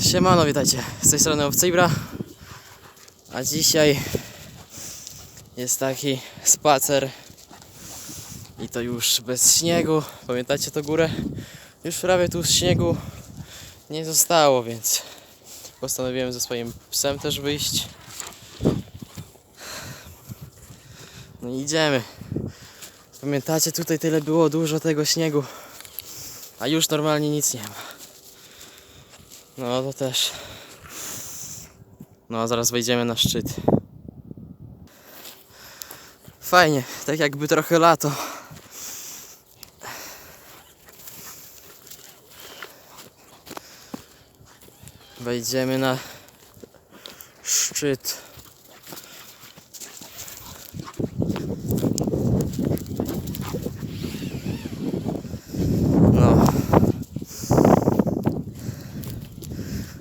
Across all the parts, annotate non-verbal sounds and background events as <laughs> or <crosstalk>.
Siemano, witajcie. Z tej strony Owcybra. A dzisiaj jest taki spacer i to już bez śniegu. Pamiętacie tą górę? Już prawie tu śniegu nie zostało, więc postanowiłem ze swoim psem też wyjść. No idziemy. Pamiętacie, tutaj tyle było dużo tego śniegu, a już normalnie nic nie ma. No to też. No a zaraz wejdziemy na szczyt. Fajnie, tak jakby trochę lato. Wejdziemy na szczyt.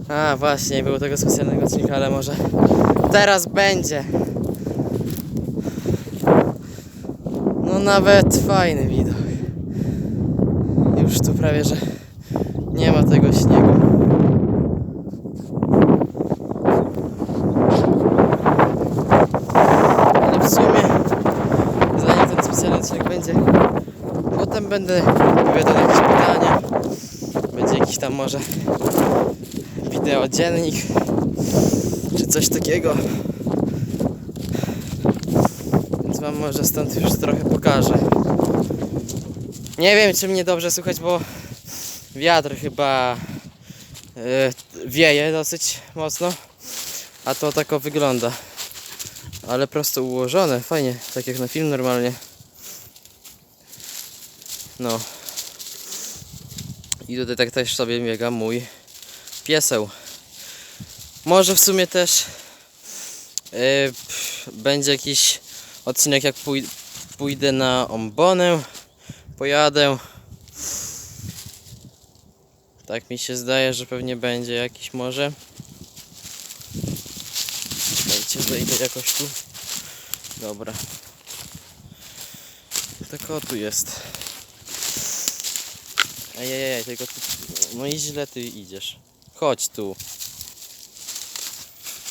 A właśnie, nie było tego specjalnego odcinka, ale może teraz będzie. No nawet fajny widok. Już tu prawie, że nie ma tego śniegu. Ale w sumie, zanim ten specjalny odcinek będzie, potem będę odpowiadał na jakieś pytania. Jakiś tam może wideo dziennik czy coś takiego. Więc wam może stąd już trochę pokażę. Nie wiem czy mnie dobrze słychać, bo wiatr chyba e, wieje dosyć mocno. A to tako wygląda. Ale prosto ułożone, fajnie, tak jak na film normalnie. No. I tutaj tak też sobie biega mój pieseł. Może w sumie też yy, będzie jakiś odcinek jak pój pójdę na ombonę, pojadę. Tak mi się zdaje, że pewnie będzie jakiś może. Dajcie, wejdę jakoś tu. Dobra. Tak o tu jest. Ejejej, tylko tu... No i źle ty idziesz. Chodź tu.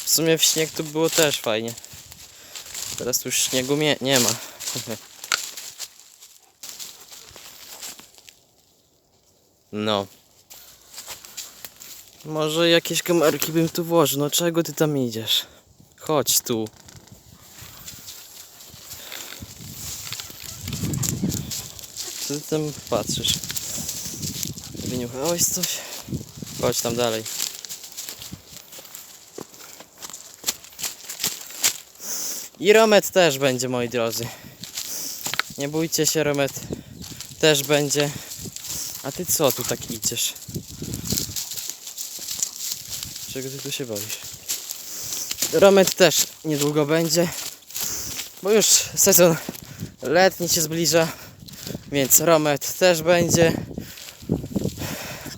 W sumie w śnieg tu było też fajnie. Teraz już śniegu nie, nie ma. <laughs> No. Może jakieś kamerki bym tu włożył. No czego ty tam idziesz? Chodź tu. Co ty tam patrzysz? Wyniuchałeś coś? Chodź tam dalej. I Romet też będzie, moi drodzy. Nie bójcie się, Romet też będzie. A ty co tu tak idziesz? Czego ty tu się boisz? Romet też niedługo będzie, bo już sezon letni się zbliża, więc Romet też będzie.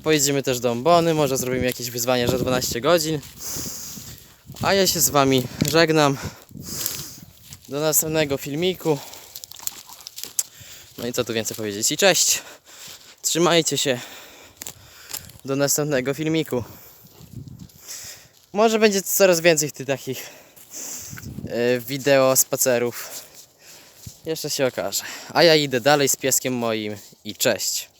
Pojedziemy też do Ombony, może zrobimy jakieś wyzwanie za 12 godzin. A ja się z Wami żegnam. Do następnego filmiku. No i co tu więcej powiedzieć? I cześć! Trzymajcie się. Do następnego filmiku. Może będzie coraz więcej tych takich e, wideo spacerów. Jeszcze się okaże. A ja idę dalej z pieskiem moim i cześć.